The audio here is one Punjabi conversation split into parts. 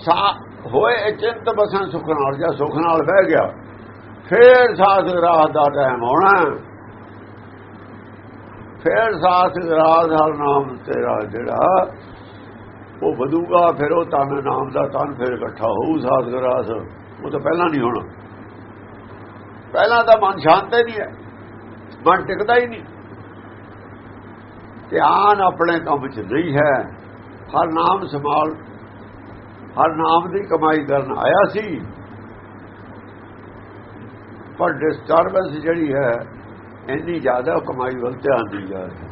ਸਾ ਹੋਏ ਚਿੰਤ ਬਸਾਂ ਸੁਖ ਨਾਲ, ਜਾਂ ਸੁਖ ਨਾਲ ਬਹਿ ਗਿਆ, ਫੇਰ ਸਾਸ ਰਾਤ ਦਾ ਟਾਈਮ ਆਉਣਾ ਫੇਰ ਸਾਸ ਰਾਤ ਦਾ ਨਾਮ ਤੇਰਾ ਜਿਹੜਾ, ਉਹ ਵਧੂਗਾ, ਫਿਰ ਉਹ ਤਨ, ਨਾਮ ਦਾ ਤਨ ਫਿਰ ਇਕੱਠਾ ਹੋਊ ਸਾਸ ਗਰਾਸ ਉਹ ਤਾਂ ਪਹਿਲਾਂ ਨਹੀਂ ਹੋਣਾ। ਪਹਿਲਾਂ ਤਾਂ ਮਨ ਸ਼ਾਂਤ ਹੀ ਨਹੀਂ ਹੈ। ਮਨ ਟਿਕਦਾ ਹੀ ਨਹੀਂ। ਧਿਆਨ ਆਪਣੇ ਕੰਮ 'ਚ ਨਹੀਂ ਹੈ। ਹਰ ਨਾਮ ਸੰਭਾਲ ਹਰ ਨਾਮ ਦੀ ਕਮਾਈ ਕਰਨ ਆਇਆ ਸੀ। ਪਰ ਡਿਸਟਰਬੈਂਸ ਜਿਹੜੀ ਹੈ ਇੰਨੀ ਜ਼ਿਆਦਾ ਕਮਾਈ ਵੱਲ ਧਿਆਨ ਦੀ ਜਾ ਰਹੀ। ਹੈ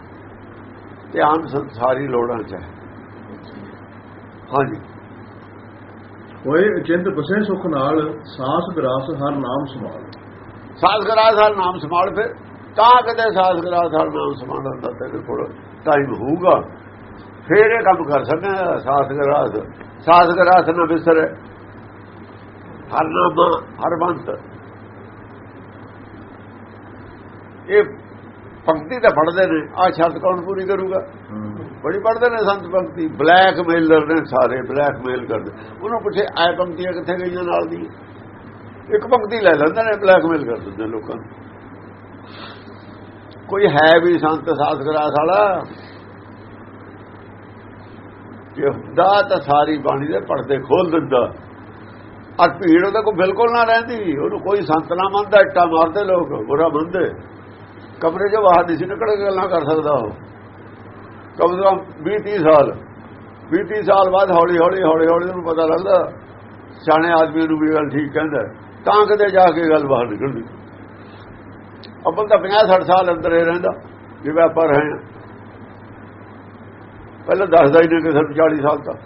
ਧਿਆਨ ਸੰਸਾਰੀ ਲੋੜਾਂ 'ਚ ਹੈ। ਹਾਂਜੀ। ਹੋਏ ਅਚਿੰਤ ਬਸੇ ਸੁਖ ਨਾਲ ਸਾਸ ਗਰਾਸ ਹਰ ਨਾਮ ਸੰਭਾਲ। ਸਾਸ ਗਰਾਸ ਹਰ ਨਾਮ ਸੰਭਾਲ ਫਿਰ। ਤਾਂ ਕਦੇ ਸਾਸ ਗਰਾਸ ਹਰ ਨਾਮ ਸੰਭਾਲਣ ਦਾ ਤੇਰੇ ਕੋਲ ਟਾਈਮ ਹੋਊਗਾ। ਫੇਰ ਇਹ ਕੰਮ ਕਰ ਸਕਦਾ ਸਾਸ ਗਰਾਸ ਸਾਸ ਗਰਾਸ ਨਾ ਬਿਸਰ ਹਰ ਨਾਮ ਹਰ ਬੰਤ ਇਹ ਪੰਕਤੀ ਤਾਂ ਪੜਦੇ ਨੇ ਆ ਸ਼ਰਤ ਕੌਣ ਪੂਰੀ ਕਰੂਗਾ? ਬੜੀ ਪੜਦੇ ਨੇ ਸੰਤ ਪੰਕਤੀ ਬਲੈਕ ਮੇਲਰ ਨੇ ਸਾਰੇ ਬਲੈਕ ਮੇਲ ਕਰਦੇ। ਉਹਨੂੰ ਪੁੱਛੇ ਐ ਪੰਕਤੀਆਂ ਕਿੱਥੇ ਗਈਆਂ ਨਾਲ ਦੀ ਇੱਕ ਪੰਕਤੀ ਲੈ ਲੈਂਦੇ ਨੇ ਬਲੈਕ ਮੇਲ ਕਰ ਦਿੰਦੇ ਲੋਕਾਂ ਨੂੰ। ਕੋਈ ਹੈ ਵੀ ਸੰਤ ਸਾਧ ਗਰਾਸ ਵਾਲਾ? ਜੇ ਹੁੰਦਾ ਤਾਂ ਸਾਰੀ ਬਾਣੀ ਦੇ ਪਰਦੇ ਖੋਲ ਦਿੰਦਾ। ਔਰ ਭੀੜ ਉਹਦੇ ਕੋਲ ਬਿਲਕੁਲ ਨਾ ਰਹਿੰਦੀ। ਉਹਨੂੰ ਕੋਈ ਸੰਤ ਨਾ ਮੰਨਦਾ, ਇੱਟਾ ਮਾਰਦੇ ਲੋਕ, ਬੁਰਾ ਮੰਨਦੇ ਕਮਰੇ 'ਚੋਂ ਬਾਹਰ ਨਹੀਂ ਸੀ ਨਿਕਲ ਕੇ ਗੱਲਾਂ ਕਰ ਸਕਦਾ ਉਹ। ਕਮ ਸੇ ਕਮ 20 30 ਸਾਲ। 20 30 ਸਾਲ ਬਾਅਦ ਹੌਲੀ ਹੌਲੀ ਹੌਲੀ ਹੌਲੀ ਉਹਨੂੰ ਪਤਾ ਲੱਗਦਾ, ਸਿਆਣੇ ਆਦਮੀ ਨੂੰ ਵੀ ਗੱਲ ਠੀਕ ਕਹਿੰਦਾ। ਤਾਂ ਕਦੇ ਜਾ ਕੇ ਗੱਲ ਬਾਹਰ ਨਿਕਲਦੀ। ਅੱਬਲ ਤਾਂ 50 60 ਸਾਲ ਅੰਦਰ ਹੀ ਰਹਿੰਦਾ ਜਿਵੇਂ ਆਪਾਂ ਰਹੇ ਪਹਿਲਾਂ ਦੱਸਦਾ ਹੀ ਨਹੀਂ ਕਿ ਸਾਨੂੰ 40 ਸਾਲ ਤੱਕ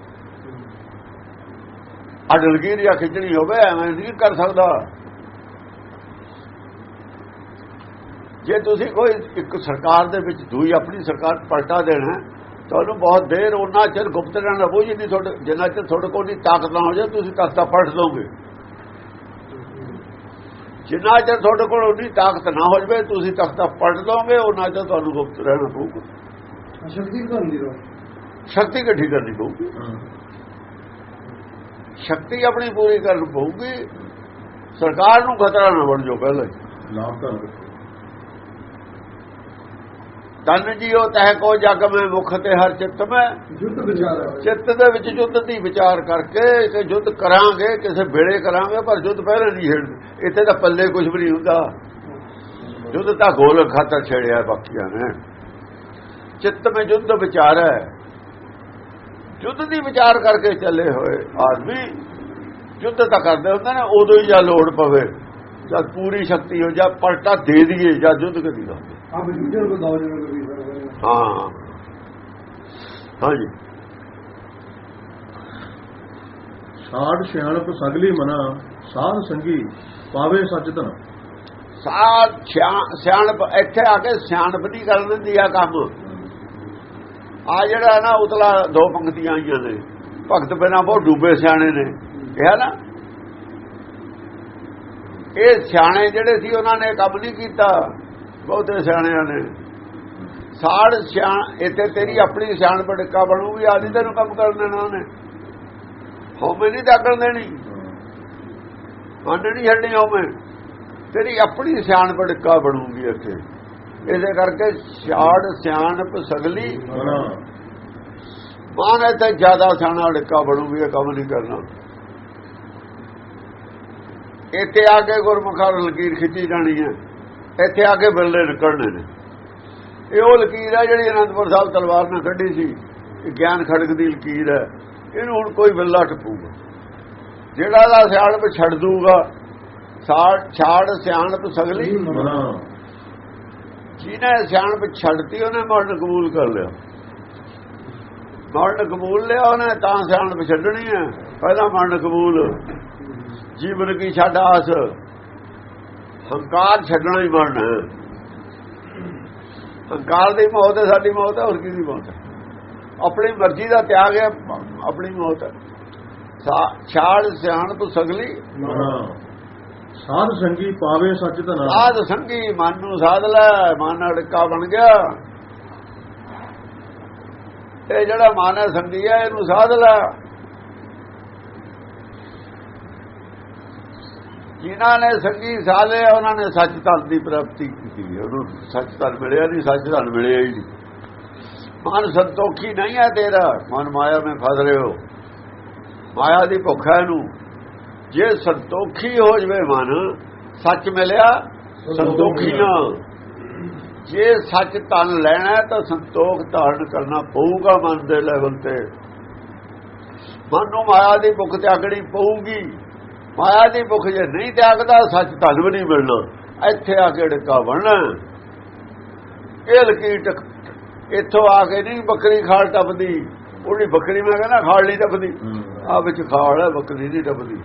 ਅਡਲਗੀਰ ਜਾਂ ਖਿੱਚਣੀ ਹੋਵੇ, ਐਵੇਂ ਨਹੀਂ ਕਰ ਸਕਦਾ। ਜੇ ਤੁਸੀਂ ਕੋਈ ਇੱਕ ਸਰਕਾਰ ਦੇ ਵਿੱਚ ਦੂਈ ਆਪਣੀ ਸਰਕਾਰ ਪਲਟਾ ਦੇਣਾ, ਤੁਹਾਨੂੰ ਬਹੁਤ ਦੇਰ ਉਹਨਾਂ ਚਿਰ ਗੁਪਤ ਰਹਿਣਾ ਉਹ ਜਿੰਨੀ ਤੁਹਾਡੇ ਜਿੰਨਾ ਚਿਰ ਤੁਹਾਡੇ ਕੋਲ ਨਹੀਂ ਤਾਕਤ ਨਾ ਹੋ ਜਾਏ, ਤੁਸੀਂ ਤਖਤਾ ਪਲਟ ਦੋਗੇ। ਜਿੰਨਾ ਚਿਰ ਤੁਹਾਡੇ ਕੋਲ ਉਨੀ ਤਾਕਤ ਨਾ ਹੋ ਜਾਵੇ, ਤੁਸੀਂ ਤਖਤਾ ਪਲਟ ਦੋਗੇ, ਉਹਨਾਂ ਚਿਰ ਤੁਹਾਨੂੰ ਗੁਪਤ ਰਹਿਣਾ ਪਊਗਾ। ਸ਼ਕਤੀ ਕਰਨੀ ਰੋ ਸ਼ਕਤੀ ਇਕੱਠੀ ਕਰਨੀ ਪਊਗੀ। ਸ਼ਕਤੀ ਆਪਣੀ ਪੂਰੀ ਕਰਨੀ ਪਊਗੀ। ਸਰਕਾਰ ਨੂੰ ਖਤਰਾ ਨਾ ਬਣ ਜਾਓ ਪਹਿਲਾਂ ਤਨ ਜੀਓ ਤਹਿ ਕੋ ਜਗ ਮੈਂ ਮੁਖ ਤੇ ਹਰ ਚਿੱਤ ਮੈਂ। ਜੁੱਧ ਵਿਚਾਰ ਚਿੱਤ ਦੇ ਵਿੱਚ ਯੁੱਧ ਦੀ ਵਿਚਾਰ ਕਰਕੇ ਕਿ ਯੁੱਧ ਕਰਾਂਗੇ ਕਿਸੇ ਵੇਲੇ ਕਰਾਂਗੇ ਪਰ ਯੁੱਧ ਪਹਿਲੇ ਨਹੀਂ ਛੇੜ ਇੱਥੇ ਤਾਂ ਪੱਲੇ ਕੁਝ ਵੀ ਨਹੀਂ ਹੁੰਦਾ। ਯੁੱਧ ਤਾਂ ਗੋਲ ਖਾਤਰ ਛੇੜਿਆ ਬਾਕੀਆਂ ਨੇ। ਚਿੱਤ ਵਿੱਚ ਯੁੱਧ ਵਿਚਾਰ ਹੈ। ਯੁੱਧ ਦੀ ਵਿਚਾਰ ਕਰਕੇ ਚੱਲੇ ਹੋਏ ਆਦਮੀ ਯੁੱਧ ਤਾਂ ਕਰਦੇ ਹੁੰਦੇ ਨੇ ਉਦੋਂ ਹੀ ਜਾਂ ਲੋੜ ਪਵੇ ਜਦ ਪੂਰੀ ਸ਼ਕਤੀ ਹੋ ਜਾ ਪਲਟਾ ਦੇ ਦਈਏ ਜਾਂ ਯੁੱਧ ਕਰੀ ਦਾ ਹਾਂ ਹਾਂਜੀ। ਸਾਡ ਸਿਆਣਪ ਸਗਲੀ ਮਨਾ ਸਾਧ ਸੰਗੀ ਪਾਵੇ ਸੱਚ ਧਨ। ਸਾਧ ਸਿਆ- ਸਿਆਣਪ ਇੱਥੇ ਆ ਕੇ ਸਿਆਣਪ ਨਹੀਂ ਕਰਨ ਦਿੰਦੀ ਆ ਕੰਮ। ਆ ਜਿਹੜਾ ਨਾ ਉਤਲਾ ਦੋ ਪੰਕਤੀਆਂ ਆਈਆਂ ਨੇ। ਭਗਤ ਬਿਨਾ ਬਹੁਤ ਡੂਬੇ ਸਿਆਣੇ ਨੇ। ਕਿਹਾ ਨਾ? ਇਹ ਸਿਆਣੇ ਜਿਹੜੇ ਸੀ, ਉਹਨਾਂ ਨੇ ਕੰਮ ਨਹੀਂ ਕੀਤਾ। ਬਹੁਤੇ ਸਿਆਣਿਆਂ ਨੇ। ਸਾੜ ਸਿਆਣ, ਇੱਥੇ ਤੇਰੀ ਆਪਣੀ ਸਿਆਣ ਪੜਕਾ ਬਣੂਗੀ ਆਦੀ ਤੈਨੂੰ ਕੰਮ ਕਰਨ ਦੇਣਾ ਉਹਨੇ। ਹੋਮੇ ਨਹੀਂ ਦਾਗਣ ਦੇਣੀ। ਮੰਨ ਨਹੀਂ ਛੱਡਣੀ ਹੋਮੇ ਤੇਰੀ ਆਪਣੀ ਸਿਆਣ ਪੜਕਾ ਬਣੂਗੀ ਇੱਥੇ। ਇਹਦੇ ਕਰਕੇ ਛਾੜ ਸਿਆਣਪ ਸਗਲੀ। ਮਨਾ ਇੱਥੇ ਜ਼ਿਆਦਾ ਸਿਆਣਾ ਡਿੱਕਾ ਬਣੂਗੀ ਇਹ ਕੰਮ ਨਹੀਂ ਕਰਨਾ। ਇੱਥੇ ਆ ਕੇ ਗੁਰਮੁਖਾਂ ਲਕੀਰ ਖਿੱਚੀ ਜਾਣੀ ਹੈ। ਇੱਥੇ ਆ ਕੇ ਬਿਰਲੇ ਨਿਕਲਣੇ ਨੇ। ਇਹ ਉਹ ਲਕੀਰ ਹੈ ਜਿਹੜੀ ਅਨੰਦਪੁਰ ਸਾਹਿਬ ਤਲਵਾਰ ਨਾਲ ਕੱਢੀ ਸੀ। ਇਹ ਗਿਆਨ ਖੜਕ ਦੀ ਲਕੀਰ ਹੈ। ਇਹਨੂੰ ਹੁਣ ਕੋਈ ਬਿੱਲਾ ਟਪੂਗਾ। ਜਿਹੜਾ ਦਾ ਸਿਆਣਪ ਛੱਡ ਦੂਗਾ ਛਾੜ ਸਿਆਣਪ ਸਗਲੀ। ਜਿਹਨੇ ਸਿਆਣਪ ਛੱਡਤੀ, ਉਹਨੇ ਮਰਨ ਕਬੂਲ ਕਰ ਲਿਆ। ਮਰਨ ਕਬੂਲ ਲਿਆ, ਉਹਨੇ ਤਾਂ ਸਿਆਣਪ ਛੱਡਣੀ ਹੈ। ਪਹਿਲਾਂ ਮਰਨ ਕਬੂਲ। ਜੀਵਨ ਕੀ ਛੱਡ ਆਸ। ਹੰਕਾਰ ਛੱਡਣਾ ਹੀ ਮਰਨਾ ਹੰਕਾਰ ਦੀ ਮੌਤ ਹੈ, ਸਾਡੀ ਮੌਤ ਹੈ, ਹੋਰ ਕੀ ਦੀ ਮੌਤ ਹੈ? ਆਪਣੀ ਮਰਜ਼ੀ ਦਾ ਤਿਆਗ ਹੈ, ਆਪਣੀ ਮੌਤ ਹੈ। ਛਾਲ ਛਾੜ ਸਿਆਣਪ ਸਗਲੀ। ਸਾਧ ਸੰਗੀ ਪਾਵੇ ਸੱਚ ਦਾ ਨਾਮ। ਸਾਧ ਸੰਗੀ ਮਨ ਨੂੰ ਸਾਧ ਲੈ, ਮਨ ਅੜਕਾ ਬਣ ਗਿਆ। ਇਹ ਜਿਹੜਾ ਮਨ ਹੈ ਸੰਗੀ ਹੈ, ਇਹਨੂੰ ਸਾਧ ਲੈ। ਜਿਨ੍ਹਾਂ ਨੇ ਸੰਗੀ ਸਾਧੇ, ਉਹਨਾਂ ਨੇ ਸੱਚ ਧਨ ਦੀ ਪ੍ਰਾਪਤੀ ਕੀਤੀ। ਉਹਨੂੰ ਸੱਚ ਧਨ ਮਿਲਿਆ ਨਹੀਂ, ਸੱਚ ਧਨ ਮਿਲਿਆ ਹੀ ਨਹੀਂ। ਮਨ ਸੰਤੋਖੀ ਨਹੀਂ ਹੈ ਤੇਰਾ। ਮਨ ਮਾਇਆ ਵਿੱਚ ਫਸ ਰਹੇ ਹੋ। ਮਾਇਆ ਦੀ ਭੁੱਖ ਹੈ ਨੂੰ ਜੇ ਸੰਤੋਖੀ ਹੋ ਜਵੇ ਮਨ ਸੱਚ ਮਿਲਿਆ ਸੰਤੋਖੀ ਨਾ। ਜੇ ਸੱਚ ਤਨ ਲੈਣਾ ਹੈ ਤਾਂ ਸੰਤੋਖ ਧਾਰਨ ਕਰਨਾ ਪਊਗਾ ਮਨ ਦੇ ਲੈਵਲ ਤੇ। ਮਨ ਨੂੰ ਮਾਇਆ ਦੀ ਭੁੱਖ ਤਿਆਗਣੀ ਪਊਗੀ। ਮਾਇਆ ਦੀ ਭੁੱਖ ਜੇ ਨਹੀਂ ਤਿਆਗਦਾ ਸੱਚ ਵੀ ਨਹੀਂ ਮਿਲਣਾ। ਇੱਥੇ ਆ ਕੇ ਡਿੱਕਾ ਬਣਨਾ ਇਹ ਲਕੀਰ ਟਕ ਇੱਥੋਂ ਆ ਕੇ ਨਹੀਂ ਬੱਕਰੀ ਖਾਲ ਟੱਪਦੀ। ਉਹਦੀ ਬੱਕਰੀ ਮੈਂ ਕਹਿੰਦਾ ਖਾਲ ਨਹੀਂ ਟੱਪਦੀ। ਆ ਵਿੱਚ ਖਾਲ ਹੈ ਬੱਕਰੀ ਨਹੀਂ ਟੱਪਦੀ।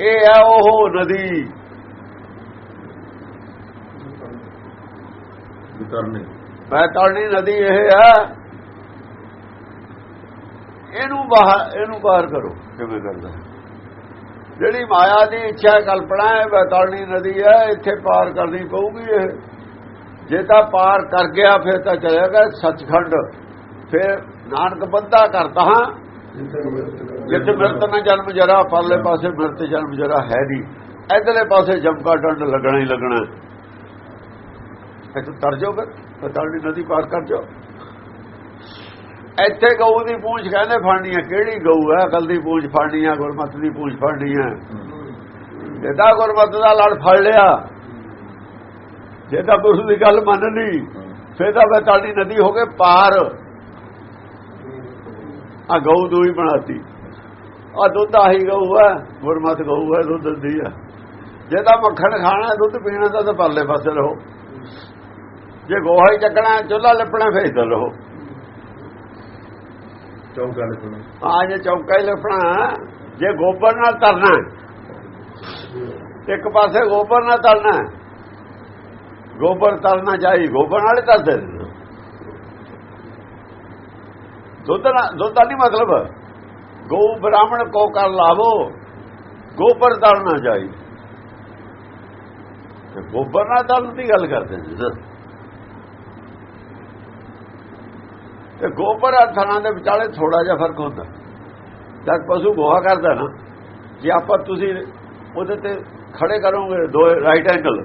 ਇਹ ਹੈ ਉਹ ਨਦੀ। ਵਿਤਰਨੇ ਬੈਤਾਲਣੀ ਨਦੀ ਇਹ ਹੈ ਇਹਨੂੰ ਬਾਹਰ ਇਹਨੂੰ ਬਾਹਰ ਕਰੋ। ਕਿਵੇਂ ਕਰਦਾ ਜਿਹੜੀ ਮਾਇਆ ਦੀ ਇੱਛਾ ਕਲਪਨਾ ਹੈ ਬੈਤਾਲਣੀ ਨਦੀ ਹੈ ਇੱਥੇ ਪਾਰ ਕਰਨੀ ਪਊਗੀ ਇਹ। ਜੇ ਤਾਂ ਪਾਰ ਕਰ ਗਿਆ ਫਿਰ ਤਾਂ ਚਲੇਗਾ ਸੱਚਖੰਡ। ਫਿਰ ਨਾਨਕ ਬੰਦਾ ਕਰਦਾ ਹਾਂ। ਜਿੱਥੇ ਮਿਰਤ ਨਾ ਜਨਮ ਜਰਾ, ਪਰਲੇ ਪਾਸੇ ਮਿਰਤ ਜਨਮ ਜਰਾ ਹੈ ਨਹੀਂ। ਇਧਰਲੇ ਪਾਸੇ ਜਮਕਾ ਡੰਡ ਲੱਗਣਾ ਹੀ ਲੱਗਣਾ। ਇੱਥੇ ਤਰ ਜਾਓ ਫਿਰ ਬੈਤਾਲਣੀ ਨਦੀ ਪਾਰ ਕਰ ਜਾਓ। ਇੱਥੇ ਗਊ ਦੀ ਪੂੰਛ ਕਹਿੰਦੇ ਫੜਨੀ ਹੈ ਕਿਹੜੀ ਗਊ ਹੈ? ਅਕਲ ਦੀ ਪੂੰਛ ਫੜਨੀ ਹੈ ਗੁਰਮਤ ਦੀ ਪੂੰਛ ਫੜਨੀ ਹੈ ਜਿਹਦਾ ਗੁਰਮਤ ਦਾ ਲੜ ਫੜ ਲਿਆ ਜੇ ਪੁਰਸ਼ ਦੀ ਗੱਲ ਮੰਨ ਲਈ, ਫਿਰ ਤਾਂ ਬੈਤਾਲੀ ਨਦੀ ਹੋ ਕੇ ਪਾਰ। ਆ ਗਊ ਦੂਈ ਬਣਾਤੀ। ਆ ਦੁੱਧ ਆਹੀ ਗਊ ਹੈ ਗੁਰਮਤ ਗਊ ਹੈ ਦੁੱਧ ਦੀ ਹੈ। ਜੇ ਤਾਂ ਮੱਖਣ ਖਾਣਾ ਦੁੱਧ ਪੀਣਾ ਤਾਂ ਤਾਂ ਪਰਲੇ ਪਾਸੇ ਰਹੋ। ਜੇ ਗੋਹਾ ਹੀ ਚੱਕਣਾ ਚੁੱਲ੍ਹਾ ਲਿਪਣਾ ਫਿਰ ਇੱਧਰ ਰਹੋ। ਚੌਂਕਾ ਲਿਖਣਾ ਆ ਜੇ ਚੌਕਾ ਹੀ ਲਿਪਣਾ ਜੇ ਗੋਬਰ ਨਾਲ ਤਰਨਾ ਇੱਕ ਪਾਸੇ ਗੋਬਰ ਨਾਲ ਤਰਨਾ। ਗੋਬਰ ਤਰਨਾ ਚਾਹੀ ਗੋਬਰ ਨਾਲ ਤਰਦੇ ਨੇ। ਦੁੱਧ ਨਾਲ ਦੁੱਧ ਦਾ ਨਹੀਂ ਮਤਲਬ। ਗਊ ਬ੍ਰਾਹਮਣ ਕੋ ਕਰ ਲਾਵੋ, ਗੋਬਰ ਤਰਨਾ ਚਾਹੀ ਤੇ ਗੋਬਰ ਨਾਲ ਤਰਨ ਦੀ ਗੱਲ ਕਰਦੇ ਨੇ ਤੇ ਗੋਬਰ ਆ ਥਣਾ ਦੇ ਵਿਚਾਲੇ ਥੋੜਾ ਜਿਹਾ ਫ਼ਰਕ ਹੁੰਦਾ। ਜਦ ਪਸ਼ੂ ਗੋਹਾ ਕਰਦਾ ਨਾ, ਜੇ ਆਪਾਂ ਤੁਸੀਂ ਉਹਦੇ ਤੇ ਖੜੇ ਕਰੋਗੇ ਦੋ ਰਾਈਟ ਐਂਗਲ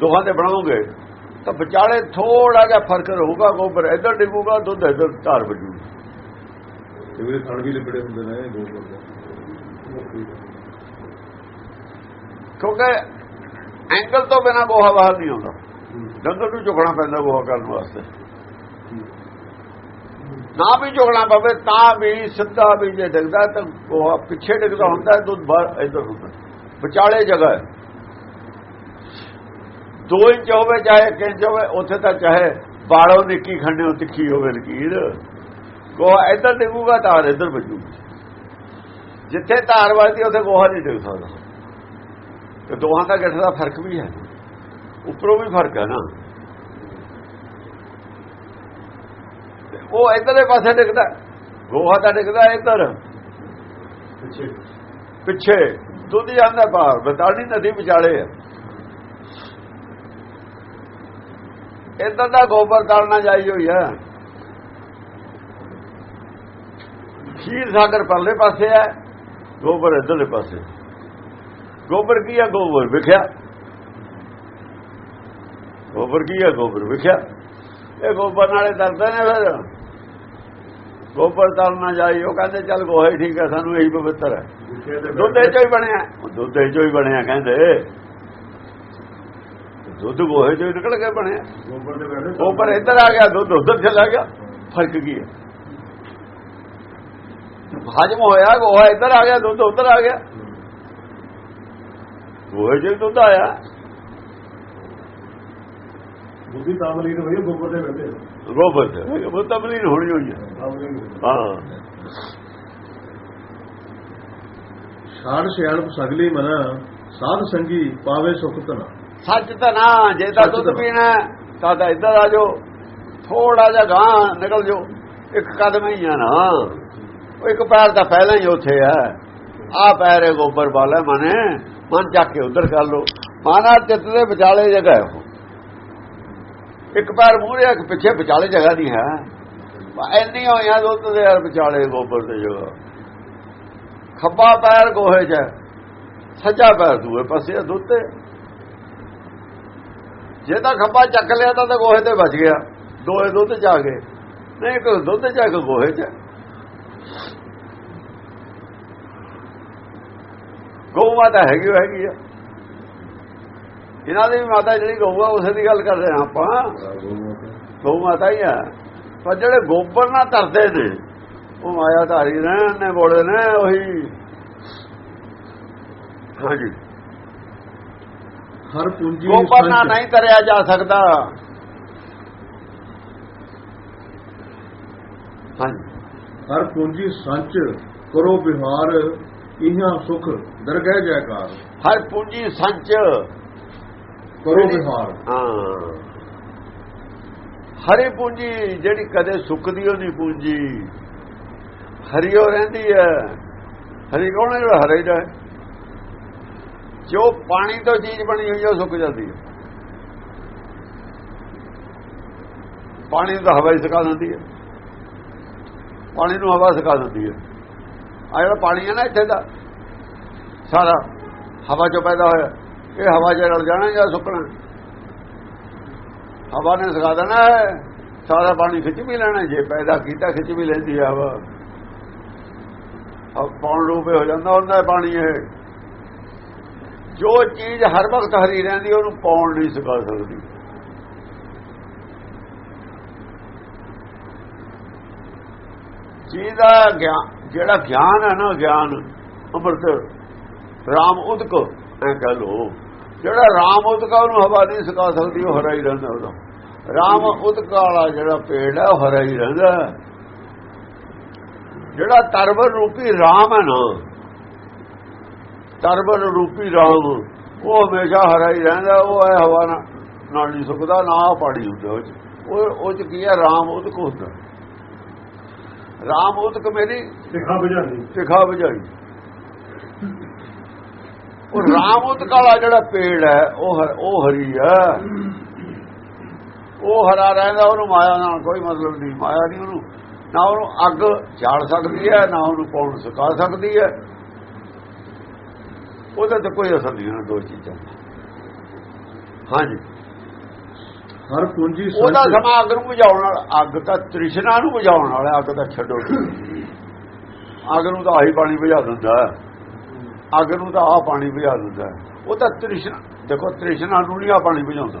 ਦੋਹਾਂ ਤੇ ਬਣਾਓਗੇ, ਤਾਂ ਵਿਚਾਲੇ ਥੋੜਾ ਜਿਹਾ ਫ਼ਰਕ ਰਹੂਗਾ ਗੋਬਰ। ਇੱਧਰ ਡਿੱਗੂਗਾ, ਦੁੱਧ ਇੱਧਰ ਧਾਰ ਵੱਜੂਗੀ। ਤੇ ਵੀ ਥਣ ਵੀ ਲਿਬੜੇ ਹੁੰਦੇ ਨੇ ਦੇ ਕਿਉਂਕਿ ਐਂਗਲ ਤੋਂ ਬਿਨਾ ਗੋਹਾ ਬਾਹਰ ਨਹੀਂ ਆਉਂਦਾ। ਡੰਗਰ ਨੂੰ ਝੁਕਣਾ ਪੈਂਦਾ ਗੋਹਾ ਕਰਨ ਵਾਸਤੇ। ਨਾ ਵੀ ਝੁਕਣਾ ਪਵੇ ਤਾਂ ਵੀ ਸਿੱਧਾ ਵੀ ਜੇ ਡਿੱਗਦਾ ਤਾਂ ਗੋਹਾ ਪਿੱਛੇ ਡਿੱਗਦਾ ਹੁੰਦਾ ਦੁੱਧ ਬਾਹਰ ਇੱਧਰ ਹੁੰਦਾ। ਵਿਚਾਲੇ ਜਗ੍ਹਾ ਹੈ। 2 ਇੰਚ ਹੋਵੇ ਚਾਹੇ 1 ਇੰਚ ਹੋਵੇ ਉੱਥੇ ਤਾਂ ਚਾਹੇ ਬਾੜੋਂ ਨਿੱਕੀ ਖੰਡੇ ਤਿੱਖੀ ਹੋਵੇ ਲਕੀਰ। ਗੋਹਾ ਇੱਧਰ ਡਿੱਗੂਗਾ ਤਾਰ ਇੱਧਰ ਵੱਜੂਗੀ ਜਿੱਥੇ ਤਾਰ ਵੱਜਦੀ ਉੱਥੇ ਗੋਹਾ ਨਹੀਂ ਡਿੱਗ ਸਕਦਾ। ਤੇ ਦੋਹਾਂ ਦਾ ਗੱਠ ਦਾ ਫ਼ਰਕ ਵੀ ਹੈ। ਉੱਪਰੋਂ ਵੀ ਫ਼ਰਕ ਹੈ ਨਾ। ਉਹ ਇਧਰਲੇ ਪਾਸੇ ਡਿੱਗਦਾ। ਗੋਹਾ ਤਾਂ ਡਿੱਗਦਾ ਇੱਧਰ। ਪਿੱਛੇ। ਪਿੱਛੇ। ਦੁੱਧ ਜਾਂਦਾ ਬਾਹਰ। ਬਤਾੜੀ ਨਦੀ ਵਿਚਾਲੇ ਹੈ। ਇੱਧਰ ਦਾ ਗੋਬਰ ਤਾਲਣਾ ਜਾਈ ਹੋਈ ਹੈ। ਖੀਰ ਸਾਗਰ ਪਰਲੇ ਪਾਸੇ ਹੈ ਗੋਬਰ ਇੱਧਰਲੇ ਪਾਸੇ। ਗੋਬਰ ਕੀ ਹੈ ਗੋਬਰ ਵਿਖਿਆ। ਗੋਬਰ ਕੀ ਹੈ ਗੋਬਰ ਵਿਖਿਆ। ਇਹ ਗੋਬਰ ਨਾਲੇ ਦਰਦੇ ਨੇ ਫਿਰ। ਗੋਬਰ ਤਾਲਣਾ ਜਾਈ ਉਹ ਕਹਿੰਦੇ ਚੱਲ ਗੋਹਾ ਠੀਕ ਹੈ ਸਾਨੂੰ ਇਹੀ ਪਵਿੱਤਰ ਹੈ। ਦੁੱਧ ਚੋਂ ਹੀ ਬਣਿਆ। ਦੁੱਧ ਚੋਂ ਹੀ ਬਣਿਆ ਕਹਿੰਦੇ। ਦੁੱਧ ਗੋਹੇ ਚੋਂ ਹੀ ਨਿਕਲ ਕੇ ਬਣਿਆ। ਗੋਬਰ ਦੇ ਬੈਠੇ। ਗੋਬਰ ਇੱਧਰ ਆ ਗਿਆ ਦੁੱਧ ਉੱਧਰ ਚਲਾ ਗਿਆ। ਫ਼ਰਕ ਕੀ ਹੈ? ਹਜਮ ਹੋਇਆ ਗੋਹਾ ਇੱਧਰ ਆ ਗਿਆ ਦੁੱਧ ਉੱਧਰ ਆ ਗਿਆ। ਗੋਹੇ ਹੀ ਦੁੱਧ ਆਇਆ। ਬੁੱਧੀ ਤਾਮਲੀ ਨੇ ਭਈ ਗੋਬਰ ਦੇ ਬੈਠੇ ਗੋਬਰ ਚ ਉਹ ਤਬਲੀਨ ਹੋਣੀ ਹੋਈ ਹੈ ਹਾਂ। ਛਾੜ ਸਿਆਣਪ ਸਗਲੀ ਮਨਾ ਸਾਧ ਸੰਗੀ ਪਾਵੇ ਸੁਖ ਤਨਾ ਸੱਚ ਤਾਂ ਨਾ ਜੇ ਤਾਂ ਦੁੱਧ। ਪੀਣਾ ਤਾਂ ਤਾਂ ਇੱਧਰ ਆ ਜਾਓ। ਥੋੜਾ ਜਿਹਾ ਗਾਂ ਨਿਕਲ ਜਾਓ। ਇੱਕ ਕਦਮ ਹੀ ਆ ਨਾ। ਉਹ ਇੱਕ ਪੈਰ ਤਾਂ ਪਹਿਲਾਂ ਹੀ ਉੱਥੇ ਹੈ। ਆ ਪੈਰ ਹੈ ਗੋਬਰ ਵਾਲਾ ਮਨੇ। ਮਨ ਚੱਕ ਕੇ ਉਧਰ ਕਰ ਲੋ ਮਾਨਾ ਚਿੱਤ ਦੇ ਵਿਚਾਲੇ ਜਗ੍ਹਾ ਹੈ ਇੱਕ ਪੈਰ ਮੂਹਰੇ ਇੱਕ ਪਿੱਛੇ ਵਿਚਾਲੇ ਜਗ੍ਹਾ ਨਹੀਂ ਹੈ। ਐਨੀ ਹੋਈਆਂ ਦੁੱਧ ਦੇ ਯਾਰ ਵਿਚਾਲੇ ਗੋਬਰ ਦੇ ਜਗ੍ਹਾ। ਖੱਬਾ ਪੈਰ ਗੋਹੇ 'ਚ ਸੱਜਾ ਪੈਰ ਦੂਏ ਪਾਸੇ ਦੁੱਧ ਤੇ। ਜੇ ਤਾਂ ਖੱਬਾ ਚੱਕ ਲਿਆ ਤਾਂ ਗੋਹੇ ਤੇ ਬਚ ਗਿਆ। ਦੋਏ ਦੁੱਧ ਚ ਆ ਗਏ। ਨਹੀਂ ਇੱਕ ਦੁੱਧ ਚ ਆ, ਇੱਕ ਗੋਹੇ ਚ। ਗਊ ਮਾਤਾ ਹੈਗੀ ਉਹ ਹੈਗੀ ਆ। ਇਹਨਾਂ ਦੀ ਮਾਤਾ ਜਿਹੜੀ ਗਊ ਆ ਉਸੇ ਦੀ ਗੱਲ ਕਰ ਰਹੇ ਆਪਾਂ। ਗਊ ਮਾਤਾ ਹੀ ਆ। ਪਰ ਜਿਹੜੇ ਗੋਬਰ ਨਾਲ ਧਰਦੇ ਨੇ ਉਹ ਮਾਇਆ ਧਾਰੀ ਨੇ ਨੇ ਬੋਲੇ ਨੇ ਉਹੀ। ਹਾਂਜੀ। ਹਰ ਪੂੰਜੀ ਗੋਬਰ ਨਾਲ ਨਹੀਂ ਕਰਿਆ ਜਾ ਸਕਦਾ। ਹਾਂਜੀ। ਹਰ ਪੂੰਜੀ ਸੰਚ ਕਰੋ ਵਿਹਾਰ ਇਹਾਂ ਸੁਖ ਦਰਗਹਿ ਜੈਕਾਰ। ਹਰ ਪੂੰਜੀ ਸੰਚ ਕਰੋ ਵਿਹਾਰ। ਹਾਂ। ਹਰੀ ਪੂੰਜੀ ਜਿਹੜੀ ਕਦੇ ਸੁੱਕਦੀ ਉਹ ਨਹੀਂ ਪੂੰਜੀ। ਹਰੀਓ ਰਹਿੰਦੀ ਹੈ ਹਰੀ ਕੌਣ ਹੈ ਜਿਹੜਾ ਹਰਾ ਰਹੇ ਜੋ ਪਾਣੀ ਤੋਂ ਚੀਜ਼ ਬਣੀ ਹੋਈ ਹੈ ਉਹ ਸੁੱਕ ਜਾਂਦੀ ਹੈ ਪਾਣੀ ਤਾਂ ਹਵਾ ਹੀ ਸੁਕਾ ਦਿੰਦੀ ਹੈ ਪਾਣੀ ਨੂੰ ਹਵਾ ਸੁਕਾ ਦਿੰਦੀ ਹੈ। ਆ ਜਿਹੜਾ ਪਾਣੀ ਹੈ ਨਾ ਇੱਥੇ ਦਾ, ਸਾਰਾ ਹਵਾ ਚੋਂ ਪੈਦਾ ਹੋਇਆ। ਇਹ ਹਵਾ 'ਚ ਰਲ ਜਾਣਾ ਜਾਂ ਸੁੱਕਣਾ? ਹਵਾ ਨੇ ਸੁਕਾ ਦੇਣਾ ਹੈ, ਸਾਰਾ ਪਾਣੀ ਖਿੱਚ ਵੀ ਲੈਣਾ। ਜੇ ਪੈਦਾ ਕੀਤਾ, ਖਿੱਚ ਵੀ ਲੈਂਦੀ ਹੈ ਹਵਾ। ਅਬ ਪੌਣ ਰੂਪੇ ਹੋ ਜਾਂਦਾ ਹੁੰਦਾ ਪਾਣੀ ਇਹ ਜੋ ਚੀਜ਼ ਹਰ ਵਕਤ ਹਰੀ ਰਹਿੰਦੀ, ਉਹਨੂੰ ਪੌਣ ਨਹੀਂ ਸੁਕਾ ਸਕਦੀ। ਚੀਜ਼ ਦਾ ਗਿਆਨ ਜਿਹੜਾ ਗਿਆਨ ਹੈ ਨਾ ਗਿਆਨ ਅੰਮ੍ਰਿਤ ਰਾਮ ਉਦਕ ਐ ਕਹ ਲੋ ਜਿਹੜਾ ਰਾਮ ਉਦਕ ਆ, ਉਹਨੂੰ ਹਵਾ ਨਹੀਂ ਸੁਕਾ ਸਕਦੀ ਉਹ ਹਰਾ ਹੀ ਰਹਿੰਦਾ ਉਹਦਾ। ਰਾਮ ਉਦਕ ਵਾਲਾ ਜਿਹੜਾ ਪੇੜ ਹੈ ਉਹ ਹਰਾ ਹੀ ਰਹਿੰਦਾ ਜਿਹੜਾ ਤਰਵਰ ਰੂਪੀ ਰਾਮ ਹੈ ਨਾ ਤਰਵਰ ਰੂਪੀ ਰਾਮ ਉਹ ਹਮੇਸ਼ਾ ਹਰਾ ਹੀ ਰਹਿੰਦਾ ਉਹ ਹੈ ਹਵਾ ਨਾਲ ਨਹੀਂ ਸੁੱਕਦਾ ਨਾ ਉਹ ਪਾਣੀ ਹੁੰਦਾ 'ਚ। ਉਹ ਉਹ ਚ ਕੀ ਹੈ? ਰਾਮ ਉਦਕ ਹੁੰਦਾ। ਰਾਮ ਉਦਕ ਮੇਰੀ ਸਿਖਾ ਬੁਝਾਣੀ ਸਿਖਾ ਬੁਝਾਈ। ਉਹ ਰਾਮ ਉਦਕ ਵਾਲਾ ਜਿਹੜਾ ਪੇੜ ਹੈ ਉਹ ਉਹ ਹਰੀ ਹੈ। ਉਹ ਹਰਾ ਰਹਿੰਦਾ ਉਹਨੂੰ ਮਾਇਆ ਨਾਲ ਕੋਈ ਮਤਲਬ ਨਹੀਂ। ਮਾਇਆ ਨਹੀਂ ਉਹਨੂੰ। ਨਾ ਉਹਨੂੰ ਅੱਗ ਝਾੜ ਸਕਦੀ ਹੈ ਨਾ ਉਹਨੂੰ ਪੌਣ ਸੁਕਾ ਸਕਦੀ ਹੈ। ਉਹਦਾ ਤਾਂ ਕੋਈ ਅਸਰ ਨਹੀਂ ਉਹਨਾਂ ਦੋ ਚੀਜ਼ਾਂ। ਹਾਂਜੀ। ਹਰ ਪੂੰਜੀ ਉਹਦਾ ਸਮਾਂ ਅੱਗ ਨੂੰ ਬੁਝਾਉਣ ਨਾਲ ਅੱਗ ਤਾਂ ਤ੍ਰਿਸ਼ਨਾ ਨੂੰ ਬੁਝਾਉਣ ਵਾਲਾ ਅੱਗ ਤਾਂ ਛੱਡੋ। ਅੱਗ ਨੂੰ ਤਾਂ ਆਹੀ ਪਾਣੀ ਬੁਝਾ ਦਿੰਦਾ। ਅੱਗ ਨੂੰ ਤਾਂ ਆਹ ਪਾਣੀ ਬੁਝਾ ਦਿੰਦਾ। ਉਹ ਤਾਂ ਤ੍ਰਿਸ਼ਨਾ ਦੇਖੋ ਤ੍ਰਿਸ਼ਨਾ ਨੂੰ ਨਹੀਂ ਆ ਪਾਣੀ ਬੁਝਾਉਂਦਾ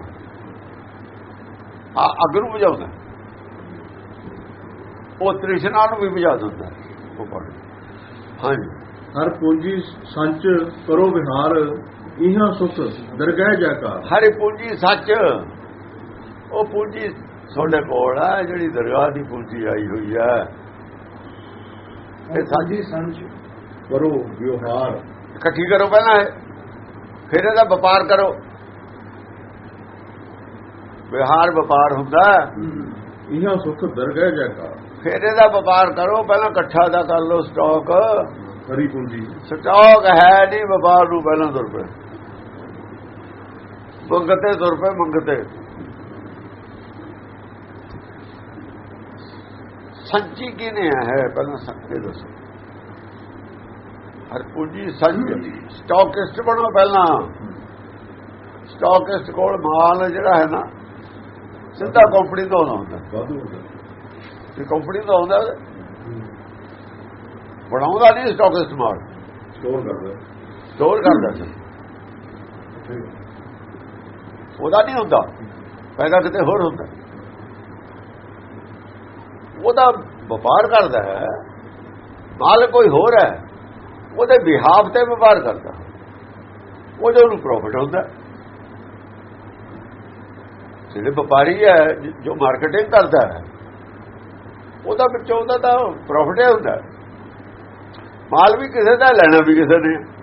ਆ ਅੱਗ ਨੂੰ ਬੁਝਾਉਂਦਾ ਉਹ ਤ੍ਰਿਸ਼ਨਾ ਨੂੰ ਵੀ ਬੁਝਾ ਦਿੰਦਾ ਉਹ ਪਾਣੀ। ਹਾਂਜੀ। ਹਰ ਪੂੰਜੀ ਸੰਚ ਕਰੋ ਵਿਹਾਰ ਇਹਾਂ ਸੁਖ ਦਰਗਹਿ ਜੈਕਾਰ ਹਰੀ ਪੂੰਜੀ ਸੱਚ ਉਹ ਪੂੰਜੀ ਤੁਹਾਡੇ ਕੋਲ ਹੈ ਜਿਹੜੀ ਦਰਗਾਹ ਦੀ ਪੂੰਜੀ ਆਈ ਹੋਈ ਹੈ ਇਹ ਸਾਡੀ ਸੰਚ ਕਰੋ ਵਿਹਾਰ ਇਕੱਠੀ ਕਰੋ ਪਹਿਲਾਂ ਇਹ? ਫਿਰ ਇਹਦਾ ਵਪਾਰ ਕਰੋ। ਵਿਹਾਰ ਵਪਾਰ ਹੁੰਦਾ। ਹੈ, ਇਹਾਂ ਸੁਖ ਦਰਗਹਿ ਜੈਕਾਰ ਫਿਰ ਇਹਦਾ ਵਪਾਰ ਕਰੋ ਪਹਿਲਾਂ ਇਕੱਠਾ ਦਾ ਕਰ ਲਓ ਸਟਾਕ। ਹਰੀ ਪੂੰਜੀ। ਸਟਾਕ ਹੈ ਨਹੀਂ ਵਪਾਰ ਨੂੰ ਪਹਿਲਾਂ ਤੁਰ ਪਏ। ਮੰਗਤੇ ਤੁਰ ਪਏ ਮੰਗਤੇ। ਸੱਚੀ ਕਿਨੇ ਹੈ ਪਹਿਲਾਂ ਸੱਚੇ ਦੱਸੋ। ਹਰ ਪੂੰਜੀ ਸੱਚ। ਸਟਾਕਿਸਟ ਬਣੋ ਪਹਿਲਾਂ। ਸਟਾਕਿਸਟ ਕੋਲ ਮਾਲ ਜਿਹੜਾ ਹੈ ਨਾ ਸਿੱਧਾ ਕੰਪਨੀ ਤੋਂ ਆਉਂਦਾ ਇਹ ਕੰਪਨੀ ਤੋਂ ਆਉਂਦਾ ਬਣਾਉਂਦਾ ਨਹੀਂ ਸਟਾਕਿਸਟ ਮਾਲ। ਸਟੋਰ ਕਰਦਾ। ਸਟੋਰ ਕਰਦਾ ਸੀ। ਉਹਦਾ ਨਹੀਂ ਹੁੰਦਾ। ਪੈਦਾ ਕਿਤੇ ਹੋਰ ਹੁੰਦਾ। ਉਹਦਾ ਵਪਾਰ ਕਰਦਾ ਹੈ ਮਾਲ ਕੋਈ ਹੋਰ ਹੈ, ਉਹਦੇ ਬਿਹਾਫ ਤੇ ਵਪਾਰ ਕਰਦਾ। ਉਹਦੇ ਨੂੰ ਪ੍ਰੋਫਿਟ ਹੁੰਦਾ। ਜਿਹੜੇ ਵਪਾਰੀ ਹੈ, ਜੋ ਮਾਰਕੀਟਿੰਗ ਕਰਦਾ ਹੈ, ਉਹਦਾ ਵਿੱਚੋਂ ਉਹਦਾ ਤਾਂ ਪ੍ਰੋਫਿਟ ਹੀ ਹੁੰਦਾ। ਮਾਲ ਵੀ ਕਿਸੇ ਦਾ ਲੈਣਾ ਵੀ ਕਿਸੇ ਨੇ।